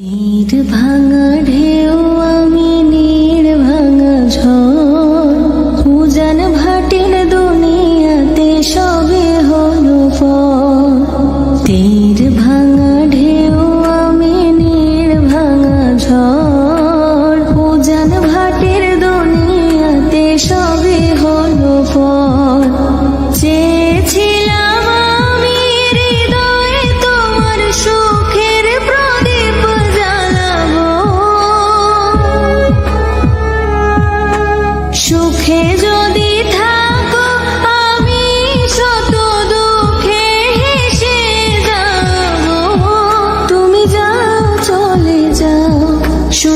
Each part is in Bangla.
ঈদ ভাঙা ঢের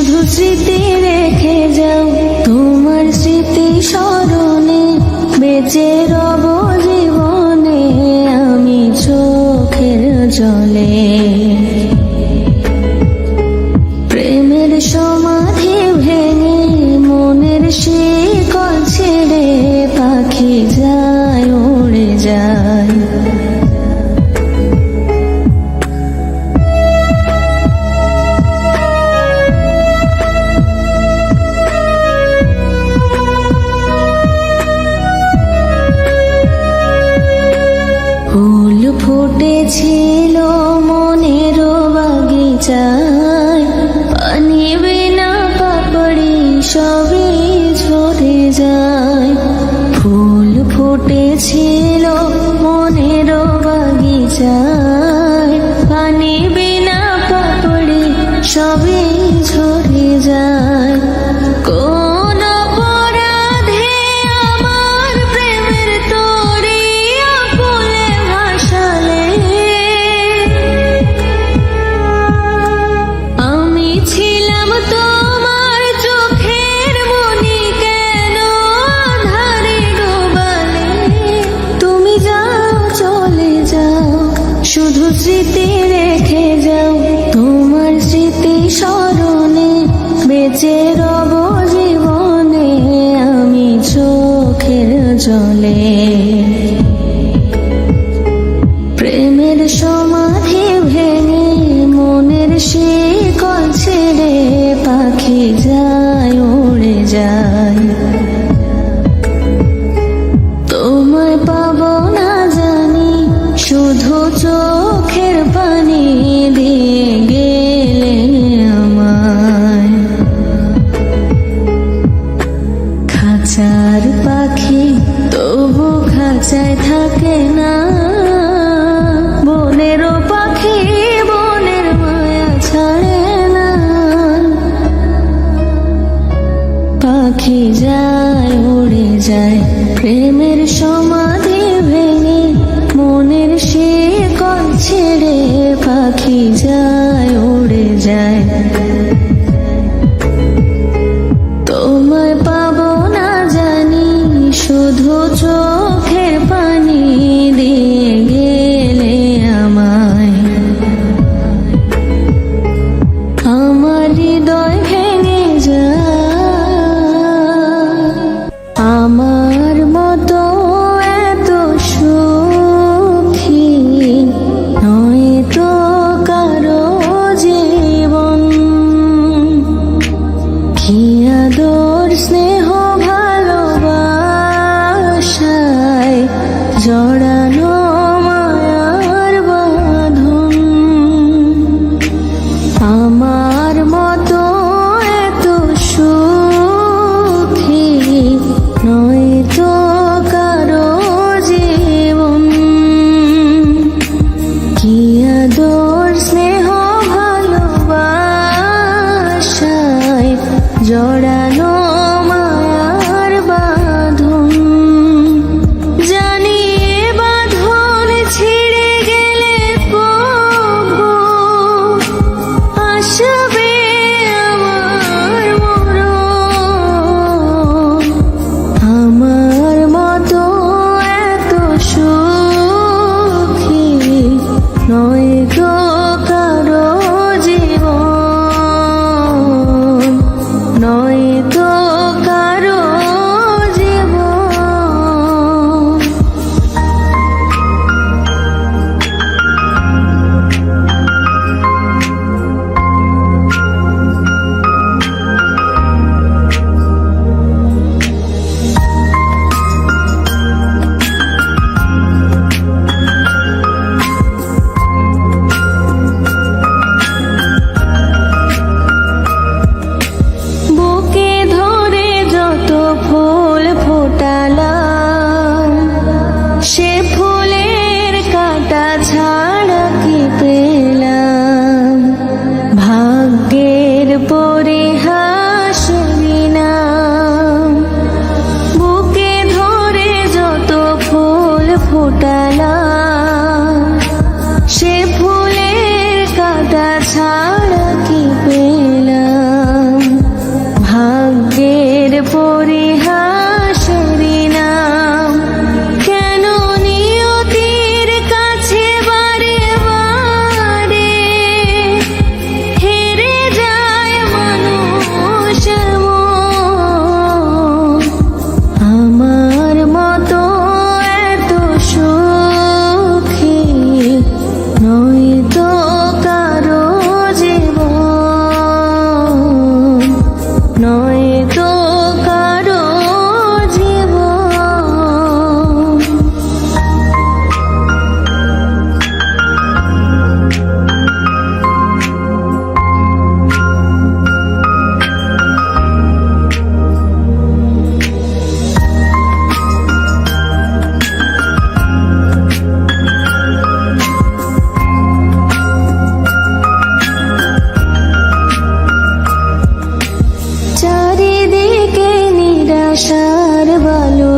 শুধু স্মৃতি রেখে যাও। তোমার স্মৃতি স্মরণে বেঁচে রব জীবনে আমি চোখের জলে। ফুটেছে স্মৃতি রেখে যাও। তোমার স্মৃতি স্মরণে বেঁচে রব জীবনে আমি চোখের জলে। চার পাখি, তবু খাঁচায় থাকে না। বনেরও পাখি, বনের মায়া ছাড়ে না। পাখি যায়, উড়ে যায়, প্রেমের সমাধি ভেঙে, মনের সে কল ছেড়ে পাখি যায়। হিয়া দো lloran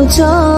就